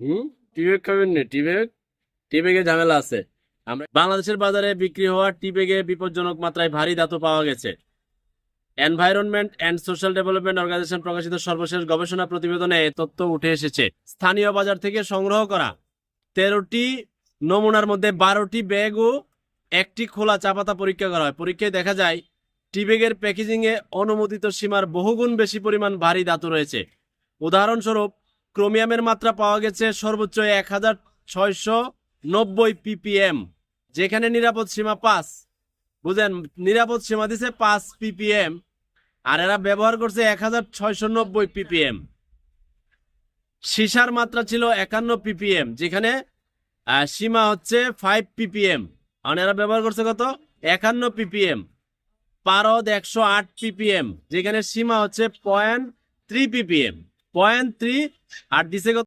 হুম? টিবেগ খাবেন না টিবেগ টিবেগে ঝামেলা আছে। আমরা বাংলাদেশের বাজারে বিক্রি হওয়া টিবেগে বিপজ্জনক মাত্রায় ভারী ধাতু পাওয়া গেছে। Environment and social development organisation প্রকাশিত সর্বশেষ গবেষণা প্রতিবেদনে এ তথ্য উঠে এসেছে। স্থানীয় বাজার থেকে সংগ্রহ করা তেরোটি নমুনার মধ্যে বারোটি ব্যাগ ও একটি খোলা চাপাতা পরীক্ষা করা হয়। পরীক্ষায় দেখা যায় টিবেগের প্যাকেজিংয়ে অনুমোদিত সীমার বহুগুণ বেশি পরিমাণ ভারী ধাতু রয়েছে। উদাহরণস্বরূপ ক্রোমিয়ামের মাত্রা পাওয়া গেছে সর্বোচ্চ এক হাজার নব্বই পিপিএম, যেখানে নিরাপদ সীমা পাঁচ। বুঝেন, নিরাপদ সীমা দিছে পাঁচ পিপিএম, আর এরা ব্যবহার করছে এক হাজার ছয়শো নব্বই পিপিএম। সীসার মাত্রা ছিল একান্ন পিপিএম, যেখানে সীমা হচ্ছে ফাইভ পিপিএম। আর এরা ব্যবহার করছে কত? একান্ন পিপিএম। পারদ একশো আট পিপিএম, যেখানে সীমা হচ্ছে point three PPM. Point three আর দিছে কত?